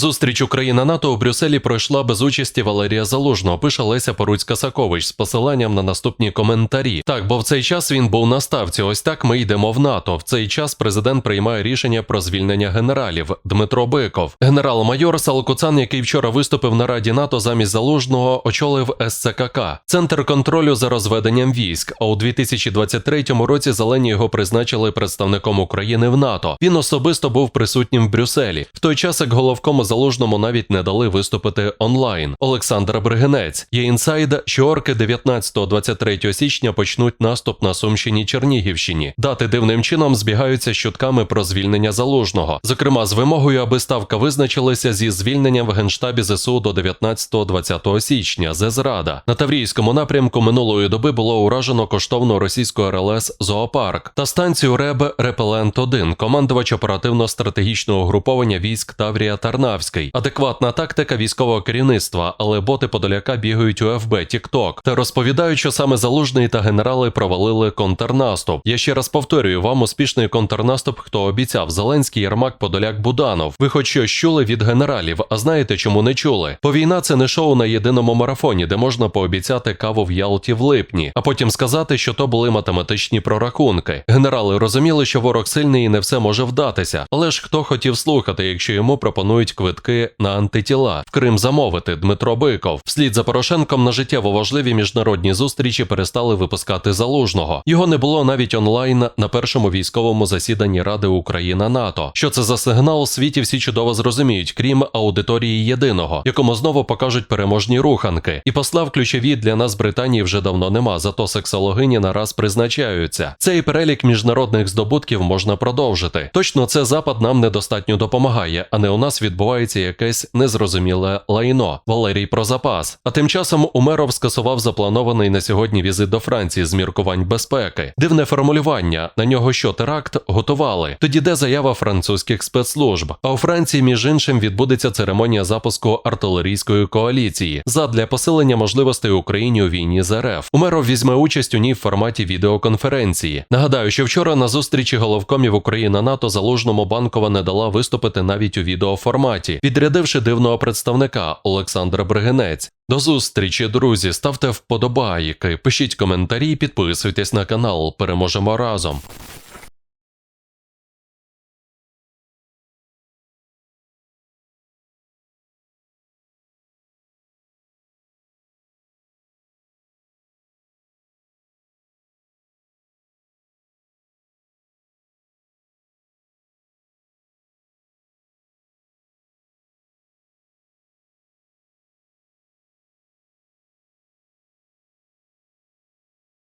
Зустріч Україна НАТО у Брюсселі пройшла без участі Валерія Залужного. Пише Леся Поруцька Сакович з посиланням на наступні коментарі. Так, бо в цей час він був на ставці. Ось так ми йдемо в НАТО. В цей час президент приймає рішення про звільнення генералів. Дмитро Биков, генерал-майор Салкуцан, який вчора виступив на Раді НАТО замість залужного, очолив СЦКК, центр контролю за розведенням військ. А у 2023 році зелені його призначили представником України в НАТО. Він особисто був присутнім в Брюсселі. В той час як головкому залужному навіть не дали виступити онлайн. Олександр Бригинець є інсайд, що орки 19-23 січня почнуть наступ на Сумщині Чернігівщині. Дати дивним чином збігаються з чутками про звільнення залужного, зокрема з вимогою, аби ставка визначилася зі звільненням в генштабі ЗСУ до 19-20 січня. Зезрада на Таврійському напрямку минулої доби було уражено коштовну російську РЛС Зоопарк та станцію РЕБ Репелент 1 командувач оперативно-стратегічного угруповання військ Таврія Тарнавський. Адекватна тактика військового керівництва, але боти Подоляка бігають у ФБ Тікток та розповідають, що саме залужний та генерали провалили контрнаступ. Я ще раз повторюю вам успішний контрнаступ, хто обіцяв Зеленський, Єрмак, Подоляк, Буданов. Ви хоч щось чули від генералів, а знаєте, чому не чули? Бо війна це не шоу на єдиному марафоні, де можна пообіцяти каву в Ялті в липні, а потім сказати, що то були математичні прорахунки. Генерали розуміли, що ворог сильний і не все може вдатися. Але ж хто хотів слухати, якщо йому пропонують квитки на антитіла в Крим замовити Дмитро Биков. Вслід за Порошенком на життєво важливі міжнародні зустрічі перестали випускати залужного. Його не було навіть онлайн на першому військовому засіданні Ради Україна НАТО. Що це за сигнал? Світі всі чудово зрозуміють, крім аудиторії єдиного, якому знову покажуть переможні руханки. І послав ключові для нас Британії вже давно нема. Зато сексологині нараз призначаються. Цей перелік міжнародних здобутків можна продовжити. Точно це запад нам недостатньо допомагає, а не у нас відбувається якесь незрозуміле лайно. Валерій про запас. А тим часом Умеров скасував запланований на сьогодні візит до Франції з міркувань безпеки. Дивне формулювання. На нього що теракт готували. Тоді де заява французьких спецслужб. А у Франції, між іншим, відбудеться церемонія запуску артилерійської коаліції задля посилення можливостей Україні у війні з РФ. Умеров візьме участь у ній в форматі відеоконференції. Нагадаю, що вчора на зустрічі головкомів Україна НАТО залужному банкова не дала виступити навіть у відеоформаті, відрядивши дивного представника Олександра Бригенець. До зустрічі, друзі. Ставте вподобайки, пишіть коментарі, підписуйтесь на канал. Переможемо разом.